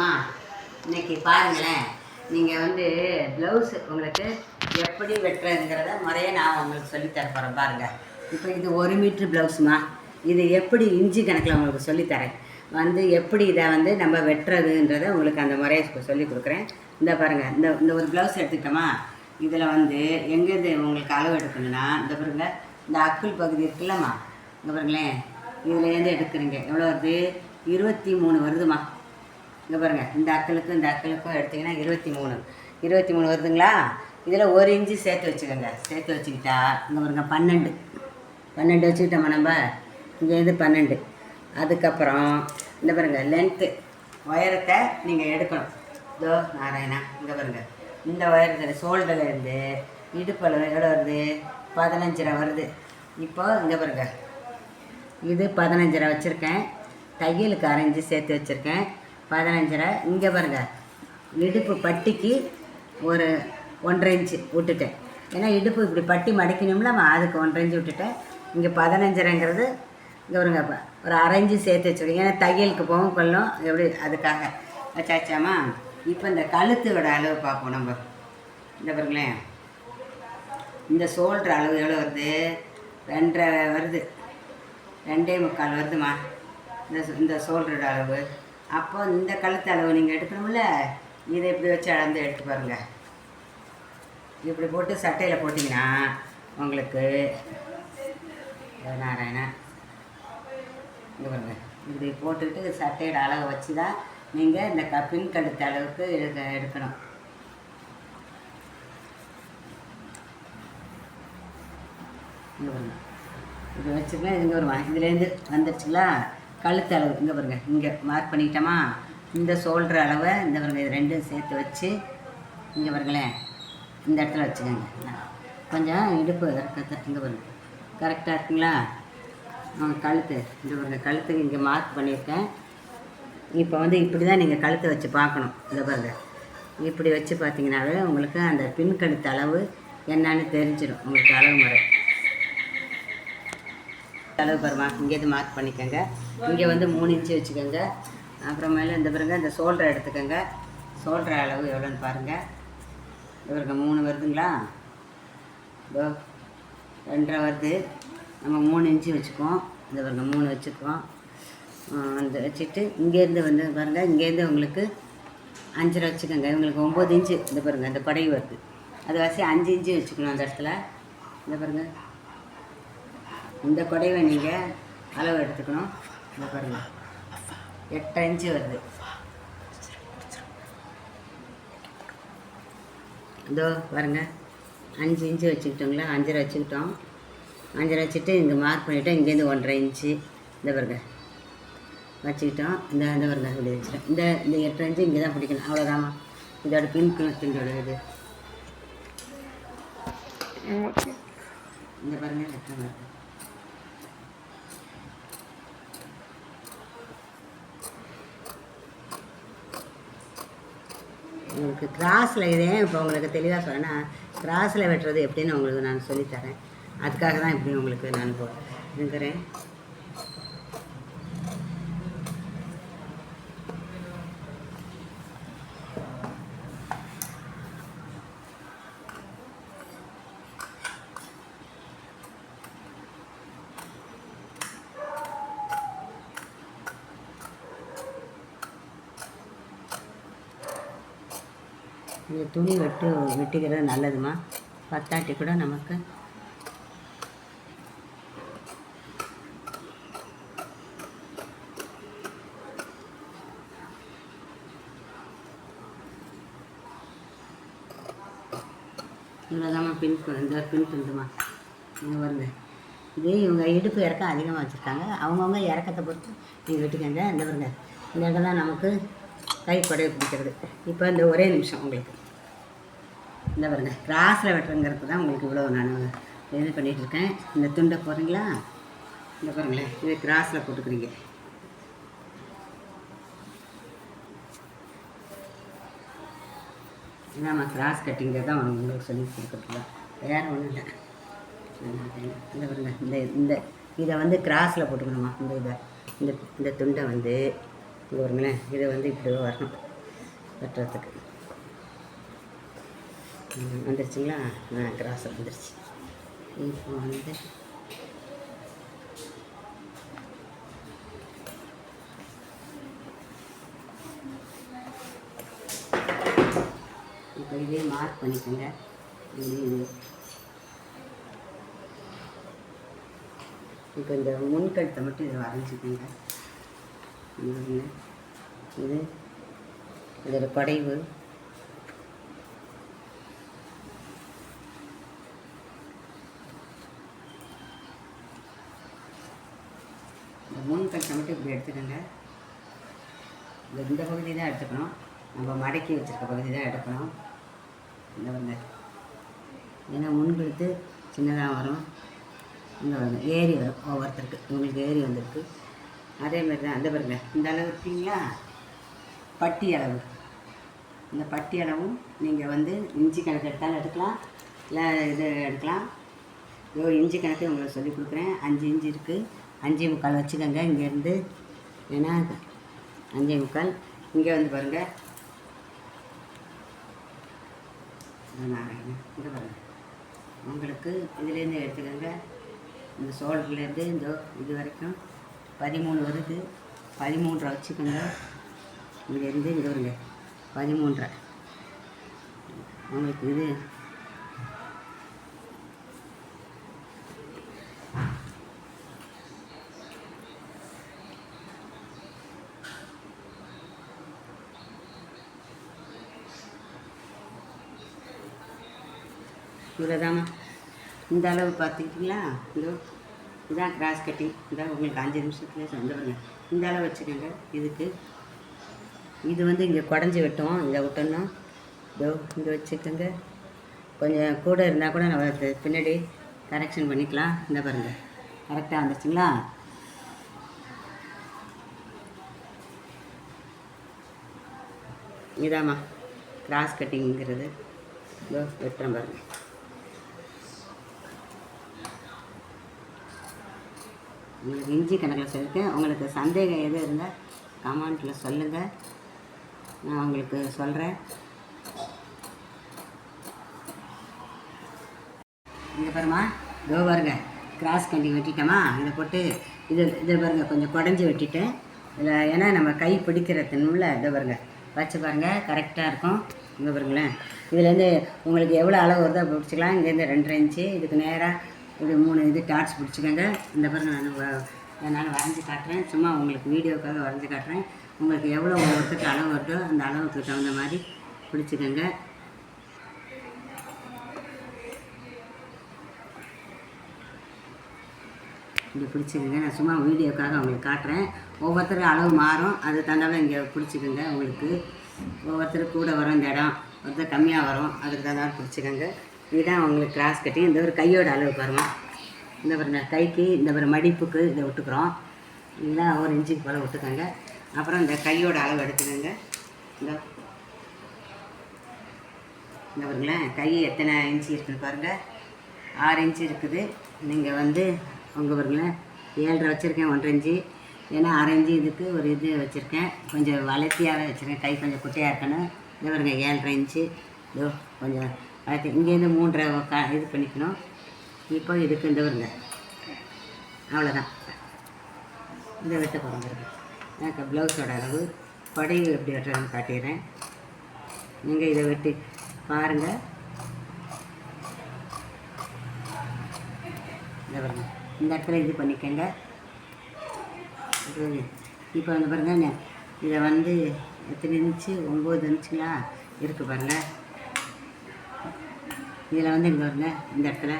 அம்மா இன்னைக்கு பாருங்களேன். நீங்கள் வந்து ப்ளவுஸு உங்களுக்கு எப்படி வெட்டுறதுங்கிறத முறையை நான் உங்களுக்கு சொல்லித்தர போகிறேன் பாருங்கள் இப்போ இது ஒரு மீட்ரு ப்ளவுஸுமா இது எப்படி இஞ்சி கணக்கில் உங்களுக்கு சொல்லித்தரேன் வந்து எப்படி இதை வந்து நம்ம வெட்டுறதுன்றதை உங்களுக்கு அந்த முறையை சொல்லி கொடுக்குறேன். இந்த பாருங்கள் இந்த இந்த ஒரு ப்ளவுஸ் எடுத்துக்கிட்டோமா? இதில் வந்து எங்கேருந்து உங்களுக்கு அளவு எடுக்கணும்னா இந்த பாருங்க இந்த அக்குள் பகுதி இருக்குல்லம்மா? இந்த பாருங்களேன். இதுலேருந்து எடுக்கிறீங்க. எவ்வளோ வருது? இருபத்தி மூணு வருதுமா இங்கே பாருங்கள் இந்த அக்களுக்கும் இந்த அக்களுக்கும் எடுத்தீங்கன்னா இருபத்தி மூணு இருபத்தி மூணு வருதுங்களா? இதில் ஒரு இன்ச்சு சேர்த்து வச்சுக்கோங்க. சேர்த்து வச்சுக்கிட்டா இங்கே பாருங்க பன்னெண்டு. பன்னெண்டு வச்சுக்கிட்டோமா நம்ம? இங்கே இது பன்னெண்டு. அதுக்கப்புறம் இந்த பாருங்க லென்த்து உயரத்தை நீங்கள் எடுக்கணும். இதோ நாராயணா இங்கே பாருங்கள் இந்த உயரத்தில் சோல்டர்லேருந்து இடுப்பளவு எவ்வளோ வருது? பதினஞ்சரை வருது. இப்போ இங்கே பாருங்கள் இது பதினஞ்சரை வச்சுருக்கேன். தையலுக்கு அரைஞ்சி சேர்த்து வச்சுருக்கேன். பதினஞ்சரை. இங்கே பாருங்க இடுப்பு பட்டிக்கு ஒரு ஒன்றரை இன்ச்சு விட்டுட்டேன். ஏன்னா இடுப்பு இப்படி பட்டி மடிக்கணும்ல அதுக்கு ஒன்றரை இன்ச்சு விட்டுட்டேன். இங்கே பதினஞ்சரைங்கிறது இங்கே பாருங்க ஒரு அரைஞ்சு சேர்த்து வச்சுருக்கேன் ஏன்னா தையலுக்கு போகும் கொள்ளும். எப்படி அதுக்காக. வச்சாச்சாமா இப்போ இந்த கழுத்தோட அளவு பார்ப்போம் நம்ம. இந்த பாருங்களேன் இந்த சோல்ட்ரு அளவு எவ்வளோ வருது? ரெண்டரை வருது. ரெண்டே முக்கால் வருதுமா? இந்த இந்த சோல்டரோட அளவு. அப்போ இந்த கழுத்து அளவு நீங்கள் எடுக்கணும்ல? இதை இப்படி வச்சு அளந்து எடுத்து பாருங்க. இப்படி போட்டு சட்டையில் போட்டிங்கன்னா உங்களுக்கு நாராயணா இங்கே பாருங்க. இப்படி போட்டுக்கிட்டு சட்டையோட அளவை வச்சு தான் நீங்கள் இந்த க பின் கழுத்து அளவுக்கு எடுக்க எடுக்கணும். இங்கே பாருங்க. இது வச்சுக்கலாம் இங்கே வருமா இதுலேருந்து வந்துருச்சுங்களா? கழுத்து அளவு. இங்கே பாருங்க. இங்கே மார்க் பண்ணிக்கிட்டோமா இந்த சோல்டர் அளவை இந்த பாருங்க இது ரெண்டும் சேர்த்து வச்சு இங்கே பாருங்களேன். இந்த இடத்துல வச்சுக்கோங்க. கொஞ்சம் இடுப்பு இறக்கத்தை இங்கே பாருங்க. கரெக்டாக இருக்குங்களா? ஆ, கழுத்து. இந்த பாருங்க கழுத்துக்கு இங்கே மார்க் பண்ணியிருக்கேன். இப்போ வந்து இப்படி தான் நீங்கள் கழுத்தை வச்சு பார்க்கணும். இந்த பாருங்க. இப்படி வச்சு பார்த்தீங்கன்னாவே உங்களுக்கு அந்த பின் கழுத்து அளவு என்னன்னு தெரிஞ்சிடும். உங்களுக்கு அளவு முறை. அளவு பாருமா இங்கேருந்து மார்க் பண்ணிக்கோங்க. இங்கே வந்து மூணு இன்ச்சு வச்சுக்கோங்க. அப்புறமேல இந்த பாருங்க இந்த ஷோல்டர் எடுத்துக்கோங்க. ஷோல்டர் அளவு எவ்வளோன்னு பாருங்கள் இவருக்கு மூணு வருதுங்களா? இதோ ரெண்டரை வருது. நம்ம மூணு இன்ச்சு வச்சுக்குவோம். இந்த பாருங்க மூணு வச்சுக்குவோம். அந்த வச்சுட்டு இங்கேருந்து வந்து பாருங்கள் இங்கேருந்து உங்களுக்கு அஞ்சரை வச்சுக்கோங்க. இவங்களுக்கு ஒம்பது இன்ச்சு இந்த பாருங்க இந்த படை வருது. அது வாசி அஞ்சு இன்ச்சு வச்சுக்கணும் அந்த இடத்துல. இந்த பாருங்க. இந்த குடைவை நீங்கள் அளவு எடுத்துக்கணும். இந்த பாருங்க எட்டரை இன்ச்சு வருது. இதோ பாருங்க. அஞ்சு இன்ச்சு வச்சுக்கிட்டோங்களா? அஞ்சரை வச்சுக்கிட்டோம். அஞ்சரை வச்சுட்டு இங்கே மார்க் பண்ணிவிட்டோம் இங்கேருந்து ஒன்றரை இன்ச்சு. இந்த பாருங்க. வச்சுக்கிட்டோம். இந்த இந்த பாருங்க. இப்படி வச்சுட்டோம். இந்த இந்த எட்டரை இன்ச்சு இங்கே தான் பிடிக்கணும். அவ்வளோதாம்மா இதோட பின் கிணத்தினோட இது. இந்த பாருங்க. எட்டரை உங்களுக்கு கிராஸில் இதே இப்போ உங்களுக்கு தெளிவாக சொல்கிறேன்னா கிராஸில் வெட்டுறது எப்படின்னு உங்களுக்கு நான் சொல்லித்தரேன் அதுக்காக தான் இப்படி உங்களுக்கு நான் இருக்கிறேன் இந்த துணி வெட்டு வெட்டிக்கிறது நல்லதுமா? பத்தாட்டி கூட நமக்கு. இவ்வளோதாம்மா பின் இந்த பின் துண்டுமா? இங்கே வருங்க. இது இவங்க இடுப்பு இறக்கம் அதிகமாக வச்சுருக்காங்க. அவங்கவுங்க இறக்கத்தை பொறுத்து நீங்கள் வெட்டிக்கங்க. இந்த வருங்க. இந்த இடம் தான் நமக்கு கை கொடைய பிடிக்கிறது. இப்போ இந்த ஒரே நிமிஷம் உங்களுக்கு. இந்த பாருங்க கிராஸில் வெட்டுறங்கிறது தான் உங்களுக்கு இவ்வளோ நான் இது பண்ணிகிட்டு இருக்கேன் இந்த துண்டை போடுறீங்களா? இந்த பாருங்களேன் இது கிராஸில் போட்டுக்கிறீங்க. இதாம்மா கிராஸ் கட்டிங்க தான் உங்களுக்கு சொல்லி கொடுக்குறதுல வேறு ஒன்றும் இல்லை. இந்த பாருங்க இந்த இந்த இதை வந்து கிராஸில் போட்டுக்கணுமா இந்த இதை. இந்த இந்த துண்டை வந்து இங்கே வருங்களேன் இதை வந்து இப்படி வரணும். வெட்டுறதுக்கு. வந்துருச்சுங்களா? நான் கிராஸ் வந்துருச்சு. இப்போ வந்து இப்போ இதே மார்க் பண்ணிக்கோங்க. இது இப்போ இந்த முன்கழுத்தை மட்டும் இதை வரைஞ்சிக்கோங்க இது இதோட படைவு. மூணு முன்கழுத்தை மட்டும் இப்படி எடுத்துக்கோங்க. இந்த இந்த பகுதி தான் எடுத்துக்கணும். நம்ம மடக்கி வச்சுருக்க பகுதி தான் எடுக்கணும். இந்த வந்து ஏன்னா முன்கெடுத்து சின்னதாக வரும். இந்த வந்து ஏரி வரும் ஒவ்வொருத்தருக்கு. உங்களுக்கு ஏரி வந்திருக்கு. அதே மாதிரி தான். அந்த பாருங்க. இந்த அளவு இருக்கீங்களா? பட்டி அளவு. இந்த பட்டி அளவும் நீங்கள் வந்து இஞ்சி கணக்கு எடுத்தாலும் எடுக்கலாம். இல்லை இது எடுக்கலாம். இதோ இஞ்சி கணக்கு உங்களுக்கு சொல்லி கொடுக்குறேன். அஞ்சு இஞ்சி இருக்குது அஞ்சே முக்கால் வச்சுக்கோங்க இங்கேருந்து. ஏன்னா அஞ்சே முக்கால். இங்கே வந்து பாருங்கள் நாராயணன். இங்கே பாருங்க. உங்களுக்கு இதுலேருந்து எடுத்துக்கோங்க. இந்த சோல்டர்லேருந்து இந்த இது வரைக்கும் பதிமூணு வருது. பதிமூன்றரை வச்சுக்கோங்க. இங்கேருந்து இங்கே வருங்க பதிமூன்றரை. உங்களுக்கு இது இவ்வளோதாம்மா இந்த அளவு பார்த்துக்கிட்டிங்களா? இதோ இதான் கிராஸ் கட்டிங் இதான் உங்களுக்கு அஞ்சு நிமிஷத்துல வந்துடுங்க இந்த அளவு வச்சுக்கோங்க. இதுக்கு இது வந்து இங்கே குடஞ்சி விட்டோம். இதை விட்டோம்னா இதோ இங்கே வச்சுக்கோங்க. கொஞ்சம் கூட இருந்தால் கூட நம்ம பின்னாடி கரெக்ஷன் பண்ணிக்கலாம். இந்த பாருங்கள் கரெக்டாக வந்துருச்சுங்களா? இதாம்மா கிராஸ் கட்டிங்கிறது இதோ வெட்டுறேன் பாருங்கள் உங்களுக்கு இஞ்சி கணக்கில் சொல்லியிருக்கேன் உங்களுக்கு சந்தேகம் எது இருந்தால் கமெண்ட்டில் சொல்லுங்கள் நான் உங்களுக்கு சொல்கிறேன் இங்கே பாருமா இதோ பாருங்க. கிராஸ் கண்டி வெட்டிட்டோமா? இதை போட்டு இது இதை பாருங்க. கொஞ்சம் குடஞ்சி வெட்டிட்டேன் இதில் ஏன்னா நம்ம கை பிடிக்கிறதுனுல இதை பாருங்க. வச்சு பாருங்கள் கரெக்டாக இருக்கும். இங்கே பாருங்களேன். இதுலேருந்து உங்களுக்கு எவ்வளோ அளவு வருதோ பிடிச்சிக்கலாம். இங்கேருந்து ரெண்டரை இன்ச்சு. இதுக்கு நேராக இது மூணு இது டார்ச் பிடிச்சிக்கோங்க. இந்த பாருங்க நான் வ- நான் வரைஞ்சி காட்டுறேன். சும்மா உங்களுக்கு வீடியோக்காக வரைஞ்சி காட்டுறேன். உங்களுக்கு எவ்வளோ ஒவ்வொருத்தருக்கு அளவு வருதோ அந்த அளவுக்கு தகுந்த மாதிரி பிடிச்சிக்கோங்க. இப்படி பிடிச்சிக்கோங்க. நான் சும்மா வீடியோக்காக உங்களுக்கு காட்டுறேன். ஒவ்வொருத்தரும் அளவு மாறும். அது தகுந்தாலும் இங்கே பிடிச்சிக்கோங்க உங்களுக்கு. ஒவ்வொருத்தரும் கூட வரும் இந்த இடம். ஒருத்தர் கம்மியாக வரும். அதுக்கு தகுந்தாலும் பிடிச்சிக்கோங்க. இதுதான் உங்களுக்கு கிராஸ் கட்டி இந்த ஒரு கையோட அளவு பாருங்க. இந்த ஒரு கைக்கு இந்த ஒரு மடிப்புக்கு இதை விட்டுக்கிறோம். இல்லை ஒரு இன்ச்சுக்கு போல் விட்டுக்கோங்க. அப்புறம் இந்த கையோட அளவு எடுத்துக்கோங்க. இந்த இந்த பாருங்களேன் கை எத்தனை இன்ச்சு இருக்குன்னு பாருங்கள் ஆறு இன்ச்சு இருக்குது. நீங்கள் வந்து உங்கள் பாருங்களேன் ஏழரை வச்சுருக்கேன் ஒன்றரை இன்ச்சு ஏன்னா அரை இதுக்கு ஒரு இது வச்சுருக்கேன். கொஞ்சம் வளர்த்தியாகவே வச்சுருக்கேன். கை கொஞ்சம் குட்டையாக இருக்கணும். இது பாருங்க ஏழரை இன்ச்சு இதோ கொஞ்சம் வளர்த்தி இங்கேருந்து மூன்றரை க இது பண்ணிக்கணும். இப்போ இதுக்கு இந்த வருங்க அவ்வளோதான் இதை வெட்ட போகிறோம் எனக்கு ப்ளவுஸோட அளவு. படையை எப்படி வெட்டுறதுன்னு காட்டிடுறேன். நீங்கள் இதை வெட்டி பாருங்கள் இந்த பாருங்க. இந்த இடத்துல இது பண்ணிக்கோங்க. இப்போ வந்து பாருங்க இதை வந்து எத்தனை இன்ச்சு? ஒம்பது இன்ச்சுங்களா? இருக்குது பாருங்கள் இதில் வந்து இங்கே வருங்க இந்த இடத்துல.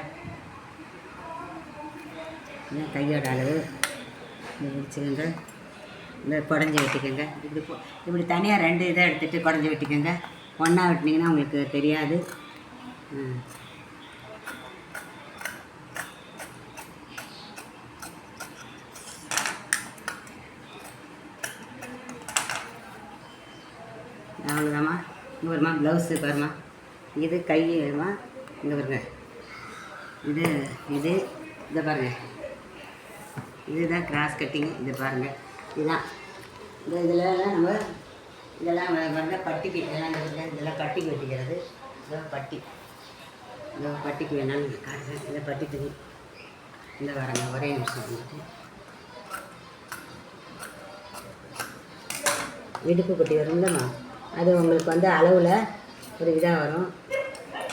இந்த கையோட அளவு. இதை வச்சுக்கோங்க இந்த குடஞ்சி வெட்டிக்கோங்க. இப்படி போ இப்படி தனியாக ரெண்டு இதை எடுத்துகிட்டு குடஞ்சி வெட்டிக்கோங்க. ஒன்றா வெட்டினீங்கன்னா உங்களுக்கு தெரியாது. அவ்வளோதாம்மா இங்கே வருமா ப்ளவுஸு பாருமா இது கை வருமா இங்கே பாருங்க. இது இது இதை பாருங்க. இதுதான் கிராஸ் கட்டிங் இதை பாருங்கள் இதுதான் இந்த இதிலலாம் நம்ம இதெல்லாம் வந்து பட்டிக்கு இதெல்லாம் இதெல்லாம் பட்டிக்கு வெட்டிக்கிறது இதோ பட்டி. இந்த பட்டிக்கு வேணாலும் காட்டுறேன் இந்த பட்டி துணி இந்த வரங்க ஒரே நிமிஷம் வந்துட்டு இடுப்பு பட்டி வரும்லம்மா அது உங்களுக்கு வந்து அளவில் ஒரு இதாக வரும்.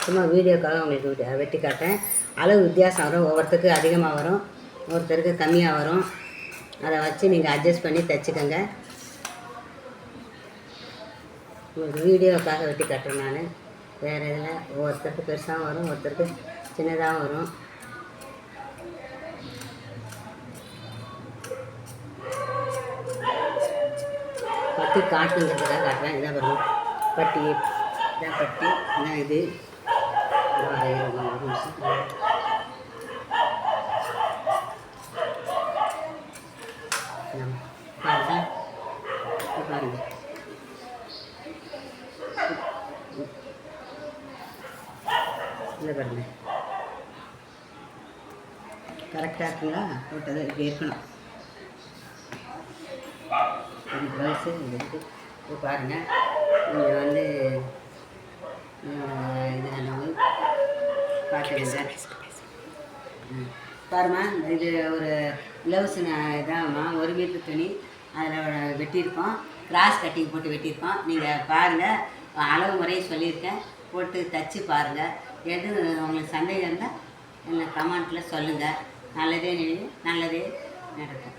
சும்மா வீடியோக்காக உங்களுக்கு வெட்டி- காட்டேன் அளவு வித்தியாசம் வரும். ஒவ்வொருத்தருக்கு அதிகமாக வரும். ஒருத்தருக்கு கம்மியாக வரும். அதை வச்சு நீங்கள் அட்ஜஸ்ட் பண்ணி தைச்சிக்கோங்க. உங்களுக்கு வீடியோக்காக வெட்டி காட்டுறேன் நான். வேறு இதில் ஒவ்வொருத்தருக்கு பெருசாகவும் வரும். ஒருத்தருக்கு சின்னதாகவும் வரும். பட்டி காட்டுங்கிறதுக்காக காட்டுறேன். இதான் வரும் பட்டி. இதான் பட்டி. இதான் இது இதோ வரைகிறேன் ஒரு நிமிஷம். இந்தாம்மா. பாருங்க கரெக்டாக இருக்குங்களா? போட்டது இப்படி இருக்கணும் ப்ளவுஸு இது பாருங்கள் நீங்கள் வந்து இது நம்ம பார்த்துக்கங்க ம். பாரும்மா இது ஒரு ப்ளவுஸு நான் இதாம்மா ஒரு மீட்டர் துணி. அதில் வெட்டியிருக்கோம். கிராஸ் கட்டிங் போட்டு வெட்டியிருக்கோம். நீங்கள் பாருங்கள் அளவு முறையை சொல்லியிருக்கேன். போட்டு தச்சு பாருங்கள் எது உங்களுக்கு சந்தேகம் இருந்தால் என்ன கமெண்ட்டில் சொல்லுங்கள் நல்லதே நினைவு நல்லதே நடக்கும்.